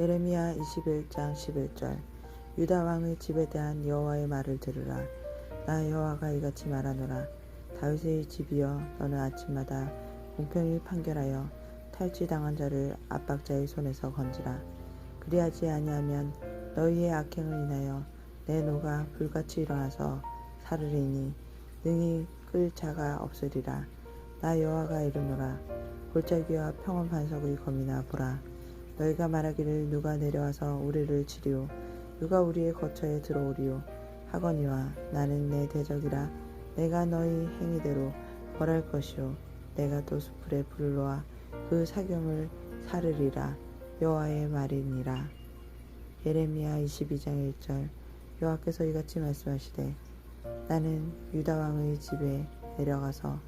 예레미야 21장 11절. 유다 왕의 집에 대한 여호와의 말을 들으라. 나 여호와가 이같이 말하노라. 다윗의 집이여 너는 아침마다 공평히 판결하여 탈취당한 자를 압박자의 손에서 건지라. 그리하지 아니하면 너희의 악행을 인하여 내 노가 불같이 일어나서 사르리니 능히 끌 자가 없으리라. 나 여호와가 이르노라. 골짜기와 평원 반석의 검이나 보라 너희가 말하기를 누가 내려와서 우리를 치리오? 누가 우리의 거처에 들어오리오? 하거니와 나는 내 대적이라. 내가 너희 행위대로 벌할 것이오. 내가 또 수풀에 불을 놓아 그 사경을 사르리라. 여호와의 말이니라. 예레미야 22장 1절. 여호와께서 이같이 말씀하시되 나는 유다 왕의 집에 내려가서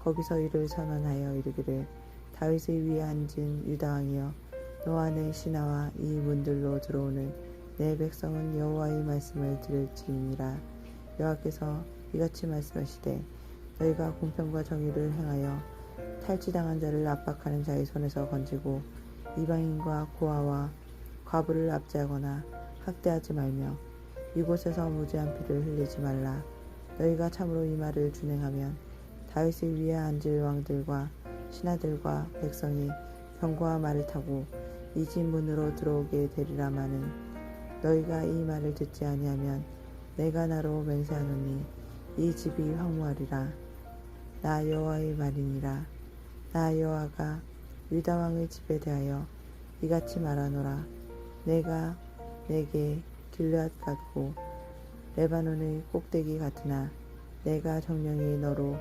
거기서 이를 선언하여 이르기를 다윗의 위에 앉은 유다 왕이여 내 신하와 이 문들로 들어오는 내 백성은 여호와의 말씀을 들을지니라. 여호와께서 이같이 말씀하시되 너희가 공평과 정의를 행하여 탈취당한 자를 압박하는 자의 손에서 건지고 이방인과 고아와 과부를 압제하거나 학대하지 말며 이곳에서 무지한 피를 흘리지 말라. 너희가 참으로 이 말을 준행하면 다윗의 위에 앉을 왕들과 신하들과 백성이 병거와 말을 타고 이집 문으로 들어오게 되리라 마는 너희가 이 말을 듣지 아니하면 내가 나로 맹세하노니 이 집이 황무하리라. 나 여호와의 말이니라. 나 여호와가 유다 왕의 집에 대하여 이같이 말하노라. 내가 내게 길앗 같고 레바논의 꼭대기 같으나 내가 정령이 너로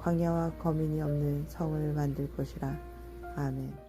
광야와 거민이 없는 성을 만들 것이라. 아멘.